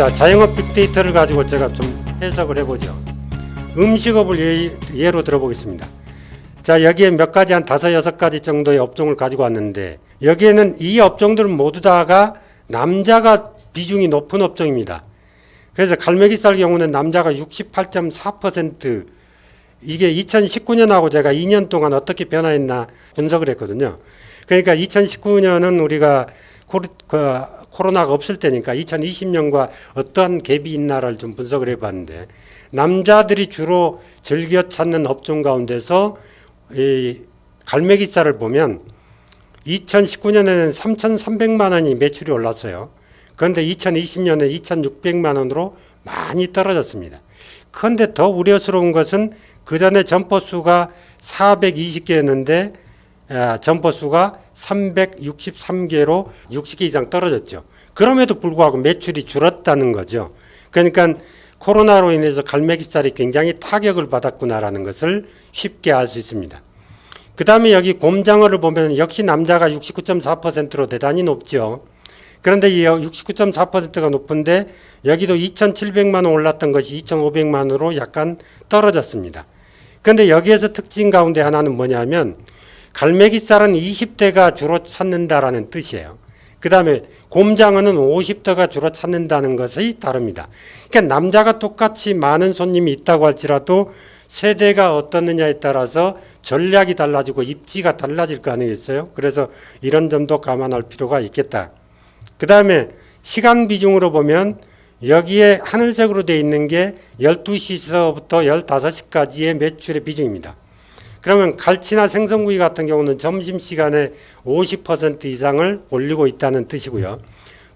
자, 자영업 빅데이터를 가지고 제가 좀 해석을 해보죠. 음식업을 예, 로 들어보겠습니다. 자, 여기에 몇 가지 한 다섯 여섯 가지 정도의 업종을 가지고 왔는데 여기에는 이 업종들은 모두 다가 남자가 비중이 높은 업종입니다. 그래서 갈매기살 경우는 남자가 68.4% 이게 2019년하고 제가 2년 동안 어떻게 변화했나 분석을 했거든요. 그러니까 2019년은 우리가 그, 코로나가 없을 때니까 2020년과 어떠한 갭이 있나를 좀 분석을 해봤는데 남자들이 주로 즐겨 찾는 업종 가운데서 이 갈매기살을 보면 2019년에는 3,300만 원이 매출이 올랐어요. 그런데 2020년에 2,600만 원으로 많이 떨어졌습니다. 그런데 더 우려스러운 것은 그 전에 점포 수가 420개였는데 아, 점포 수가 363개로 60개 이상 떨어졌죠. 그럼에도 불구하고 매출이 줄었다는 거죠. 그러니까 코로나로 인해서 갈매기살이 굉장히 타격을 받았구나라는 것을 쉽게 알 수 있습니다. 그 다음에 여기 곰장어를 보면 역시 남자가 69.4%로 대단히 높죠. 그런데 이 69.4%가 높은데 여기도 2,700만 원 올랐던 것이 2,500만 원으로 약간 떨어졌습니다. 그런데 여기에서 특징 가운데 하나는 뭐냐면 갈매기살은 20대가 주로 찾는다라는 뜻이에요. 그 다음에 곰장어는 50대가 주로 찾는다는 것이 다릅니다. 그러니까 남자가 똑같이 많은 손님이 있다고 할지라도 세대가 어떻느냐에 따라서 전략이 달라지고 입지가 달라질 거 아니겠어요? 그래서 이런 점도 감안할 필요가 있겠다. 그 다음에 시간 비중으로 보면 여기에 하늘색으로 되어 있는 게 12시서부터 15시까지의 매출의 비중입니다. 그러면 갈치나 생선구이 같은 경우는 점심시간에 50% 이상을 올리고 있다는 뜻이고요.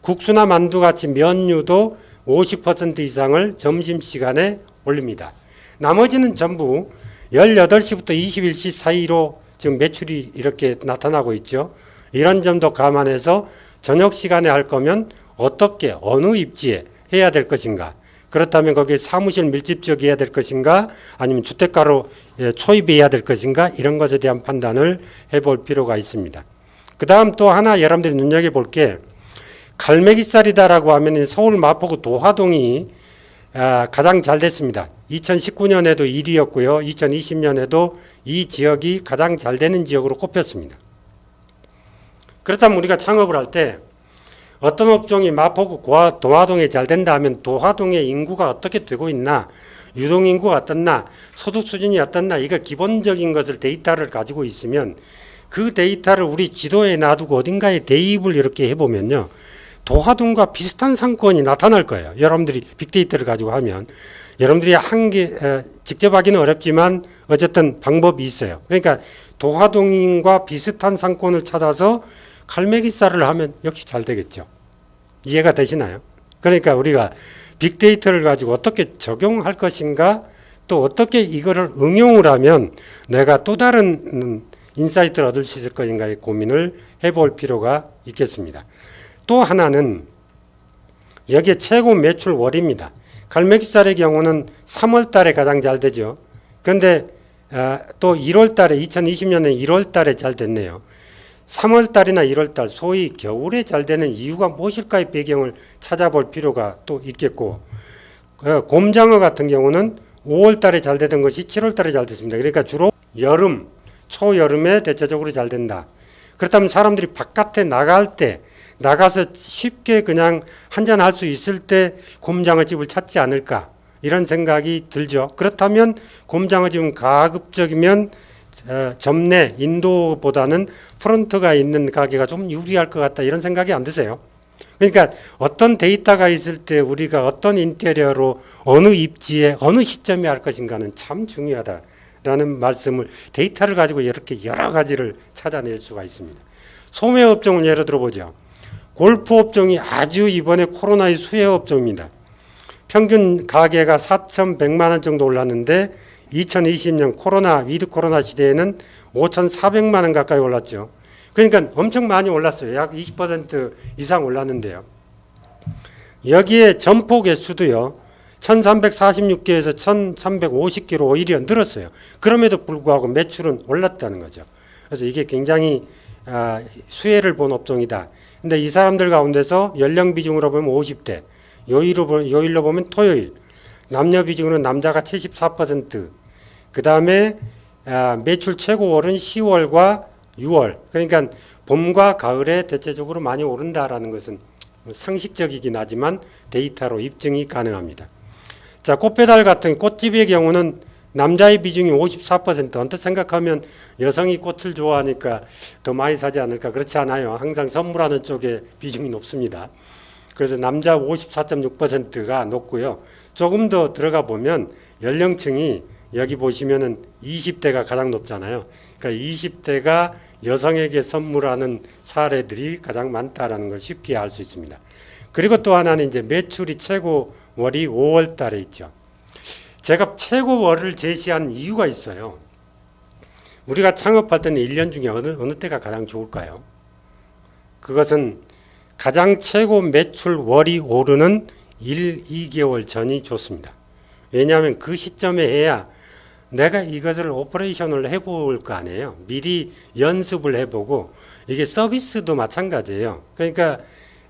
국수나 만두 같이 면류도 50% 이상을 점심시간에 올립니다. 나머지는 전부 18시부터 21시 사이로 지금 매출이 이렇게 나타나고 있죠. 이런 점도 감안해서 저녁 시간에 할 거면 어떻게 어느 입지에 해야 될 것인가 그렇다면 거기에 사무실 밀집 지역이어야 될 것인가 아니면 주택가로 예, 초입해야 될 것인가 이런 것에 대한 판단을 해볼 필요가 있습니다. 그 다음 또 하나 여러분들이 눈여겨볼 게 갈매기살이다라고 하면 서울 마포구 도화동이 아, 가장 잘 됐습니다. 2019년에도 1위였고요. 2020년에도 이 지역이 가장 잘 되는 지역으로 꼽혔습니다. 그렇다면 우리가 창업을 할때 어떤 업종이 마포구 고아- 도화동에 잘 된다 하면 도화동의 인구가 어떻게 되고 있나 유동 인구가 어떻나 소득 수준이 어떻나 이거 기본적인 것을 데이터를 가지고 있으면 그 데이터를 우리 지도에 놔두고 어딘가에 대입을 이렇게 해보면요 도화동과 비슷한 상권이 나타날 거예요. 여러분들이 빅데이터를 가지고 하면. 여러분들이 한게 직접 하기는 어렵지만 어쨌든 방법이 있어요. 그러니까 도화동과 비슷한 상권을 찾아서 갈매기살을 하면 역시 잘 되겠죠. 이해가 되시나요? 그러니까 우리가 빅데이터를 가지고 어떻게 적용할 것인가 또 어떻게 이거를 응용을 하면 내가 또 다른 음, 인사이트를 얻을 수 있을 것인가의 고민을 해볼 필요가 있겠습니다. 또 하나는 여기에 최고 매출 월입니다. 갈매기살의 경우는 3월 달에 가장 잘 되죠. 그런데 아, 또 1월 달에 2020년에 1월 달에 잘 됐네요. 3월 달이나 1월 달 소위 겨울에 잘 되는 이유가 무엇일까의 배경을 찾아볼 필요가 또 있겠고 그 곰장어 같은 경우는 5월 달에 잘 되던 것이 7월 달에 잘 됐습니다. 그러니까 주로 여름, 초여름에 대체적으로 잘 된다. 그렇다면 사람들이 바깥에 나갈 때 나가서 쉽게 그냥 한잔 할 수 있을 때 곰장어 집을 찾지 않을까 이런 생각이 들죠. 그렇다면 곰장어 집은 가급적이면 어, 점내 인도보다는 프론트가 있는 가게가 좀 유리할 것 같다 이런 생각이 안 드세요? 그러니까 어떤 데이터가 있을 때 우리가 어떤 인테리어로 어느 입지에 어느 시점에 할 것인가는 참 중요하다라는 말씀을 데이터를 가지고 이렇게 여러 가지를 찾아낼 수가 있습니다. 소매 업종을 예를 들어보죠. 골프 업종이 아주 이번에 코로나의 수혜 업종입니다. 평균 가계가 4,100만 원 정도 올랐는데 2020년 코로나 위드 코로나 시대에는 5,400만 원 가까이 올랐죠. 그러니까 엄청 많이 올랐어요. 약 20% 이상 올랐는데요. 여기에 점포 개수도요. 1346개에서 1350개로 오히려 늘었어요. 그럼에도 불구하고 매출은 올랐다는 거죠. 그래서 이게 굉장히 아, 수혜를 본 업종이다. 근데 이 사람들 가운데서 연령 비중으로 보면 50대, 요일로, 보- 요일로 보면 토요일, 남녀 비중으로 남자가 74%, 그 다음에 아, 매출 최고 월은 10월과 6월. 그러니까 봄과 가을에 대체적으로 많이 오른다라는 것은 상식적이긴 하지만 데이터로 입증이 가능합니다. 자, 꽃배달 같은 꽃집의 경우는 남자의 비중이 54% 언뜻 생각하면 여성이 꽃을 좋아하니까 더 많이 사지 않을까 그렇지 않아요. 항상 선물하는 쪽에 비중이 높습니다. 그래서 남자 54.6%가 높고요. 조금 더 들어가 보면 연령층이 여기 보시면은 20대가 가장 높잖아요. 그러니까 20대가 여성에게 선물하는 사례들이 가장 많다라는 걸 쉽게 알 수 있습니다. 그리고 또 하나는 이제 매출이 최고 월이 5월 달에 있죠. 제가 최고월을 제시한 이유가 있어요. 우리가 창업할 때는 1년 중에 어느, 어느 때가 가장 좋을까요? 그것은 가장 최고 매출 월이 오르는 1, 2개월 전이 좋습니다. 왜냐하면 그 시점에 해야 내가 이것을 오퍼레이션을 해볼 거 아니에요. 미리 연습을 해보고 이게 서비스도 마찬가지예요. 그러니까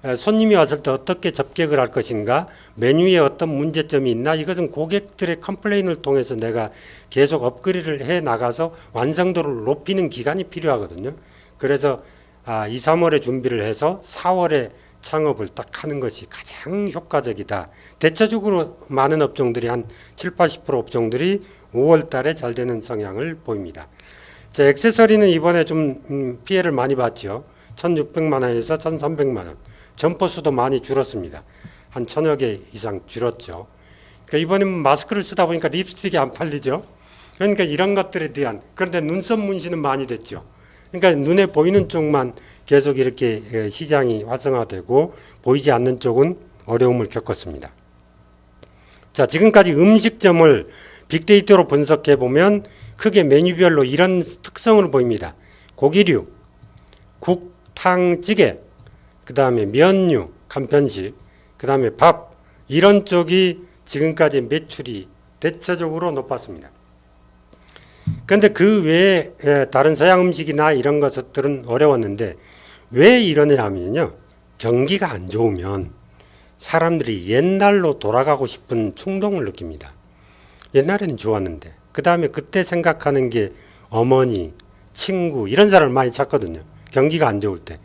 어, 손님이 왔을 때 어떻게 접객을 할 것인가, 메뉴에 어떤 문제점이 있나, 이것은 고객들의 컴플레인을 통해서 내가 계속 업그레이드를 해 나가서 완성도를 높이는 기간이 필요하거든요. 그래서 아, 2, 3월에 준비를 해서 4월에 창업을 딱 하는 것이 가장 효과적이다. 대체적으로 많은 업종들이 한 7, 80% 업종들이 5월 달에 잘 되는 성향을 보입니다. 자, 액세서리는 이번에 좀 음, 피해를 많이 봤죠. 1,600만 원에서 1,300만 원. 점포 수도 많이 줄었습니다. 한 천여 개 이상 줄었죠. 그러니까 이번에 마스크를 쓰다 보니까 립스틱이 안 팔리죠. 그러니까 이런 것들에 대한 그런데 눈썹 문신은 많이 됐죠. 그러니까 눈에 보이는 쪽만 계속 이렇게 예, 시장이 활성화되고 보이지 않는 쪽은 어려움을 겪었습니다. 자, 지금까지 음식점을 빅데이터로 분석해 보면 크게 메뉴별로 이런 특성을 보입니다. 고기류, 국, 탕, 찌개, 그 다음에 면류, 간편식, 그 다음에 밥, 이런 쪽이 지금까지 매출이 대체적으로 높았습니다. 그런데 그 외에 에, 다른 서양 음식이나 이런 것들은 어려웠는데 왜 이러냐 하면요. 경기가 안 좋으면 사람들이 옛날로 돌아가고 싶은 충동을 느낍니다. 옛날에는 좋았는데 그 다음에 그때 생각하는 게 어머니, 친구 이런 사람을 많이 찾거든요. 경기가 안 좋을 때.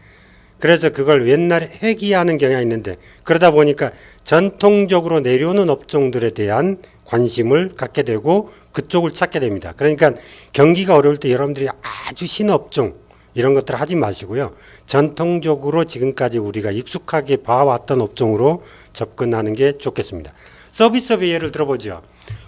그래서 그걸 옛날에 회귀하는 경향이 있는데 그러다 보니까 전통적으로 내려오는 업종들에 대한 관심을 갖게 되고 그쪽을 찾게 됩니다. 그러니까 경기가 어려울 때 여러분들이 아주 신업종 이런 것들 하지 마시고요. 전통적으로 지금까지 우리가 익숙하게 봐왔던 업종으로 접근하는 게 좋겠습니다. 서비스업의 예를 들어보죠.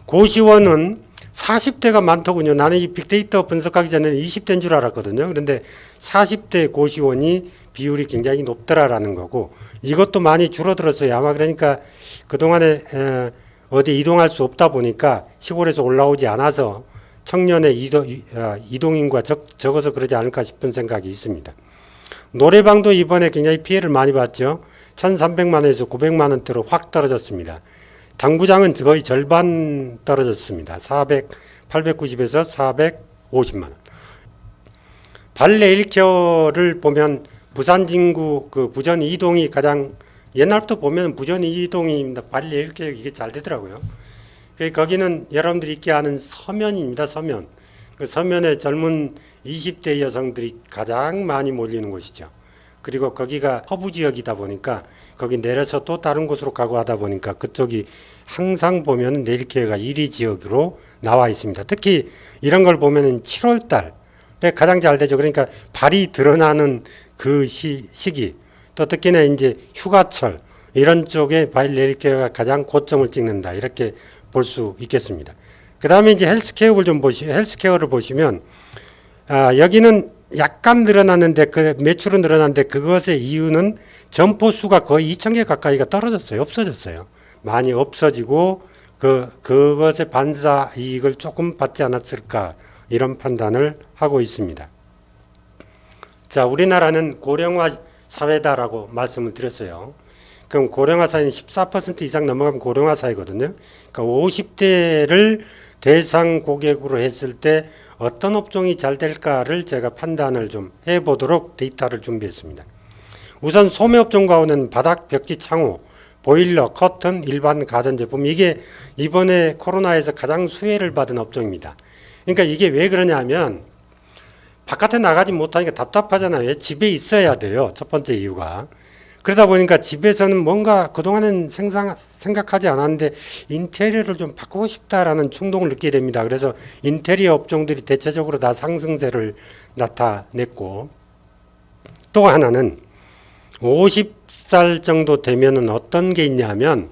고시원은 40대가 많더군요. 나는 이 빅데이터 분석하기 전에는 20대인 줄 알았거든요. 그런데 40대 고시원이 비율이 굉장히 높더라라는 거고 이것도 많이 줄어들었어요. 아마 그러니까 그동안에 에, 어디 이동할 수 없다 보니까 시골에서 올라오지 않아서 청년의 이동, 어, 이동인구가 적, 적어서 그러지 않을까 싶은 생각이 있습니다. 노래방도 이번에 굉장히 피해를 많이 봤죠. 1,300만 원에서 900만 원대로 확 떨어졌습니다. 당구장은 거의 절반 떨어졌습니다. 400, 890에서 450만 원. 발레 1켜를 보면 부산 진구 그 부전 이동이 가장 옛날부터 보면 부전 이동입니다. 발레 1켜 이게 잘 되더라고요. 그 거기는 여러분들이 있게 아는 서면입니다. 서면. 그 서면에 젊은 20대 여성들이 가장 많이 몰리는 곳이죠. 그리고 거기가 허브 지역이다 보니까 거기 내려서 또 다른 곳으로 가고 하다 보니까 그쪽이 항상 보면 내일케어가 1위 지역으로 나와 있습니다. 특히 이런 걸 보면은 7월 달에 가장 잘 되죠. 그러니까 발이 드러나는 그 시, 시기 또 특히나 이제 휴가철 이런 쪽에 바일 내일케어가 가장 고점을 찍는다. 이렇게 볼 수 있겠습니다. 그 다음에 이제 헬스케어를 좀 보시, 헬스케어를 보시면, 아, 여기는 약간 늘어났는데, 그 매출은 늘어났는데, 그것의 이유는 점포 수가 거의 2,000개 가까이가 떨어졌어요. 없어졌어요. 많이 없어지고, 그, 그것의 반사 이익을 조금 받지 않았을까, 이런 판단을 하고 있습니다. 자, 우리나라는 고령화 사회다라고 말씀을 드렸어요. 그럼 고령화 사회는 14% 이상 넘어가면 고령화 사회거든요. 그러니까 50대를 대상 고객으로 했을 때 어떤 업종이 잘 될까를 제가 판단을 좀 해보도록 데이터를 준비했습니다. 우선 소매업종 가운데는 바닥, 벽지, 창호, 보일러, 커튼, 일반 가전 제품 이게 이번에 코로나에서 가장 수혜를 받은 업종입니다. 그러니까 이게 왜 그러냐면 바깥에 나가지 못하니까 답답하잖아요. 집에 있어야 돼요. 첫 번째 이유가. 그러다 보니까 집에서는 뭔가 그동안은 생상, 생각하지 않았는데 인테리어를 좀 바꾸고 싶다라는 충동을 느끼게 됩니다. 그래서 인테리어 업종들이 대체적으로 다 상승세를 나타냈고 또 하나는 50살 정도 되면은 어떤 게 있냐면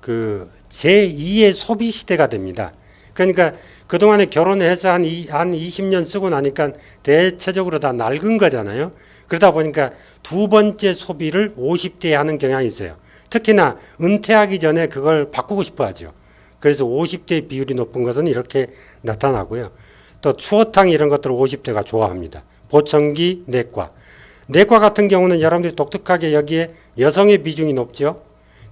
그 제2의 소비 시대가 됩니다. 그러니까 그동안에 결혼해서 한, 이, 한 20년 쓰고 나니까 대체적으로 다 낡은 거잖아요. 그러다 보니까 두 번째 소비를 50대에 하는 경향이 있어요. 특히나 은퇴하기 전에 그걸 바꾸고 싶어 하죠. 그래서 50대 비율이 높은 것은 이렇게 나타나고요. 또 추어탕 이런 것들을 50대가 좋아합니다. 보청기, 내과. 내과 같은 경우는 여러분들이 독특하게 여기에 여성의 비중이 높죠.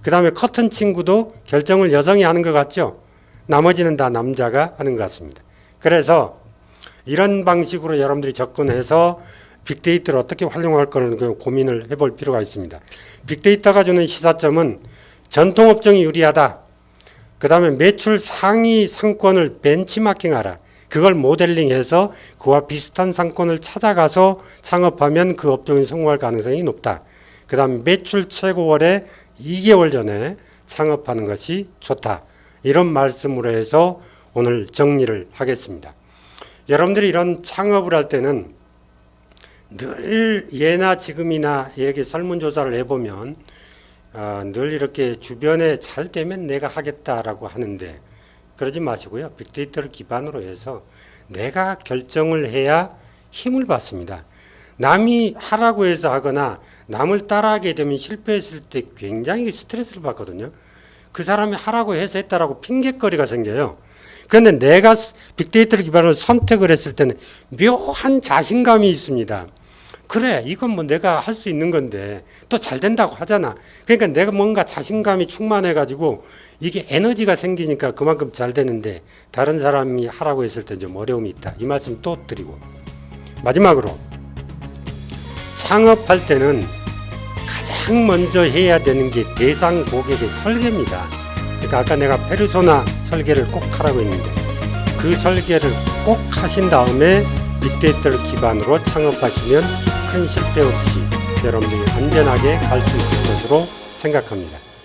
그 다음에 커튼 친구도 결정을 여성이 하는 것 같죠. 나머지는 다 남자가 하는 것 같습니다. 그래서 이런 방식으로 여러분들이 접근해서 빅데이터를 어떻게 활용할 거는 그 고민을 해볼 필요가 있습니다. 빅데이터가 주는 시사점은 전통업종이 유리하다. 그 다음에 매출 상위 상권을 벤치마킹하라. 그걸 모델링해서 그와 비슷한 상권을 찾아가서 창업하면 그 업종이 성공할 가능성이 높다. 그 다음 매출 최고월에 2개월 전에 창업하는 것이 좋다. 이런 말씀으로 해서 오늘 정리를 하겠습니다. 여러분들이 이런 창업을 할 때는 늘 예나 지금이나 이렇게 설문조사를 해보면 아, 늘 이렇게 주변에 잘 되면 내가 하겠다라고 하는데 그러지 마시고요. 빅데이터를 기반으로 해서 내가 결정을 해야 힘을 받습니다. 남이 하라고 해서 하거나 남을 따라하게 되면 실패했을 때 굉장히 스트레스를 받거든요. 그 사람이 하라고 해서 했다라고 핑계거리가 생겨요. 그런데 내가 빅데이터를 기반으로 선택을 했을 때는 묘한 자신감이 있습니다. 그래, 이건 뭐 내가 할 수 있는 건데 또 잘 된다고 하잖아. 그러니까 내가 뭔가 자신감이 충만해가지고 이게 에너지가 생기니까 그만큼 잘 되는데 다른 사람이 하라고 했을 때 좀 어려움이 있다. 이 말씀 또 드리고 마지막으로 창업할 때는 가장 먼저 해야 되는 게 대상 고객의 설계입니다. 그러니까 아까 내가 페르소나 설계를 꼭 하라고 했는데 그 설계를 꼭 하신 다음에 빅데이터를 기반으로 창업하시면 큰 실패 없이 여러분들이 안전하게 갈 수 있을 것으로 생각합니다.